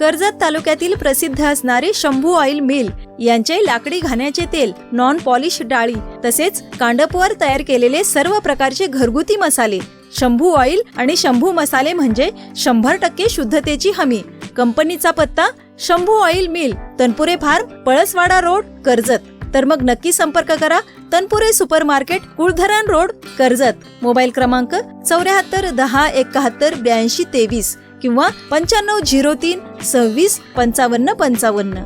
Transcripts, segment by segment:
कर्जत तालुक्यातील प्रसिद्ध असणारे शंभू ऑइल मिल यांचे लाकडी घाण्याचे तेल नॉन पॉलिश डाळी तसेच कांडपवर तयार केलेले सर्व प्रकारचे घरगुती मसाले शंभू ऑइल आणि शंभू मसाले म्हणजे शंभर टक्के शुद्धतेची हमी. कंपनीचा पत्ता Shambhu oil mill Tanpure farm Palaswada road Karjat. तर मग नक्की संपर्क करा Tanpure super market Kuldharan road Karjat. Mobile क्रमांक चौऱ्याहत्तर दहा एकाहत्तर ब्याऐंशी तेवीस किंवा पंच्याण्णव झिरो तीन सव्वीस पंचावन्न पंचावन्न.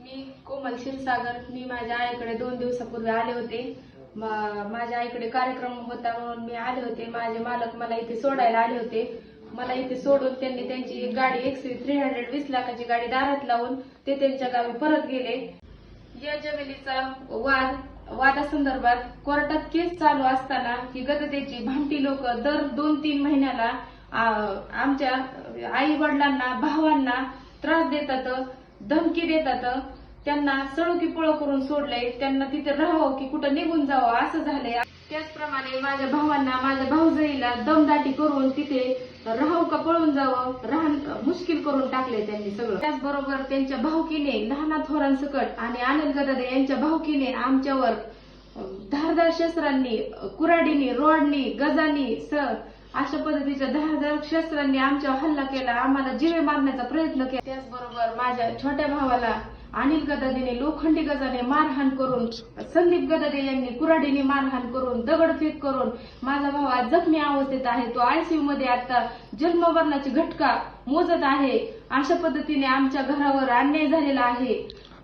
मी कोमल क्षीरसागर. मी माझ्या आईकडे दोन दिवसापूर्वी आले होते. माझ्या आईकडे कार्यक्रम होता म्हणून मी आले होते. माझे मालक मला इथे सोडायला आले होते. मला इथे सोडून त्यांनी त्यांची एक गाडी एक्सवी थ्री हंड्रेड वीस लाखाची गाडी दारात लावून ते त्यांच्या गावी परत गेले. या जमिनीचा वाद वादासंदर्भात कोर्टात केस चालू असताना ही गदतेची भामटी लोक दर दोन तीन महिन्याला आमच्या आई वडिलांना भावांना त्रास देतात धमकी देतात त्यांना सळुकी पुळं करून सोडलंय त्यांना तिथे राहावं की कुठं निघून जावं असं झालंय. त्याचप्रमाणे माझ्या भावांना माझ्या भाऊजईला दमदाटी करून तिथे राहू का पळून जावं राहण मुश्किल करून टाकले त्यांनी सगळं. त्याचबरोबर त्यांच्या भाऊकीने लहाना थोरांसकट आणि अनिल गदादे यांच्या भाऊकीने आमच्यावर धारदार शस्त्रांनी कुराडीनी रोडनी गजानी स अशा पद्धतीच्या धारदार शस्त्रांनी आमच्यावर हल्ला केला. आम्हाला जिवे मारण्याचा प्रयत्न केला. त्याचबरोबर माझ्या छोट्या भावाला अनिल गदादेने लोखंडी गजाने मारहाण करून संदीप गदादे यांनी कुराडीने मारहाण करून दगडफेक करून माझा भाऊ आज जखमी अवस्थेत आहे. तो आयसीयू मध्ये आता जन्मवर्णाची घटका मोजत आहे. अशा पद्धतीने आमच्या घरावर अन्याय झालेला आहे.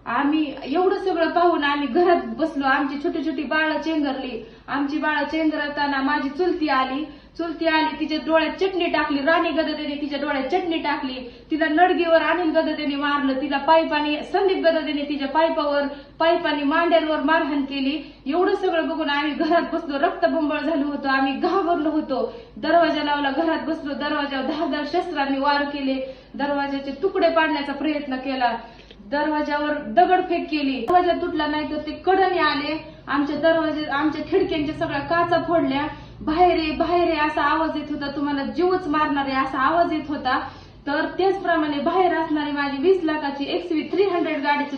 आम्ही एवढं सगळं पाहून आम्ही घरात बसलो. आमची छोटी छोटी बाळं चेंगरली. आमची बाळं चेंगरताना माझी चुलती आली. चुलती आली तिच्या डोळ्यात चटणी टाकली. राणी गददेने तिच्या डोळ्यात चटणी टाकली. तिला नडगीवर अनिल गददेने मारलं. तिला पायपाने संदीप गददेने तिच्या पायपावर पायपाने मांड्यांवर मारहाण केली. एवढं सगळं बघून आम्ही घरात बसलो. रक्तबंबळ झालो होतो. आम्ही घाबरलो होतो. दरवाजा लावला. घरात बसलो. दरवाजावर धारदार शस्त्रांनी वार केले. दरवाजाचे तुकडे पाडण्याचा प्रयत्न केला. दरवाजावर दगडफेक केली. दरवाजा तुटला नाही तर ते कडने आले. आमच्या दरवाजे आमच्या खिडक्यांच्या सगळ्या काचा फोडल्या. बाहेर ये बाहेर ये असा आवाज येत होता. तुम्हाला जीवच मारणार आहे असा आवाज येत होता. तर त्याचप्रमाणे बाहेर असणारी माझी वीस लाखाची एक्सवी थ्री हंड्रेड गाडीची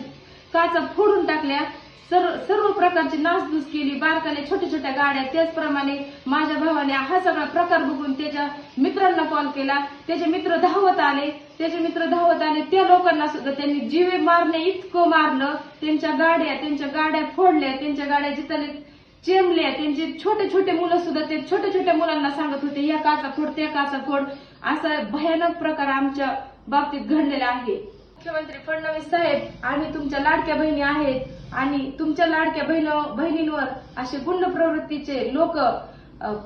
काचा फोडून टाकल्या. सर्व सर्व प्रकारची नासधूस केली बारकाने छोट्या छोट्या गाड्या त्याचप्रमाणे माझ्या भावाने हा सगळा प्रकार बघून त्याच्या मित्रांना कॉल केला. त्याचे मित्र धावत आले. त्याचे मित्र धावत आले. त्या लोकांना सुद्धा त्यांनी जीवे मारणे इतकं मारलं. त्यांच्या गाड्या त्यांच्या गाड्या फोडल्या. त्यांच्या गाड्या जिथं चेमल्या त्यांचे छोटे छोटे मुलं सुद्धा ते छोट्या छोट्या मुलांना सांगत होते या काचा फोड त्या काचा फोड. असा भयानक प्रकार आमच्या बाबतीत घडलेला आहे. मुख्यमंत्री फडणवीस साहेब आणि तुमच्या लाडक्या बहिणी आहेत आणि तुमच्या लाडक्या बहिण बहिणींवर असे गुंड प्रवृत्तीचे लोक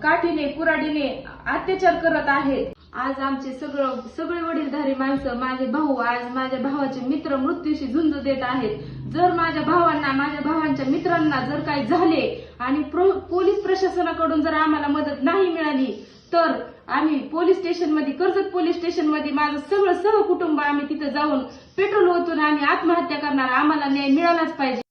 काठीने कुराडीने अत्याचार करत आहेत. आज आमचे सगळं सगळे वडीलधारी माणसं माझे भाऊ आज माझ्या भावाचे मित्र मृत्यूशी झुंज देत आहेत. जर माझ्या भावांना माझ्या भावांच्या मित्रांना जर काही झाले आणि पोलीस प्रशासनाकडून जर आम्हाला मदत नाही मिळाली तर आम्ही पोलीस स्टेशनमध्ये कर्जत पोलीस स्टेशनमध्ये माझं सगळं सर्व कुटुंब आम्ही तिथं जाऊन पेट्रोल ओतून आम्ही आत्महत्या करणार. आम्हाला न्याय मिळालाच पाहिजे.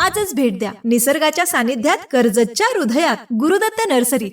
आजच भेट द्या. निसर्गाच्या सानिध्यात कर्जतच्या हृदयात गुरुदत्त नर्सरी.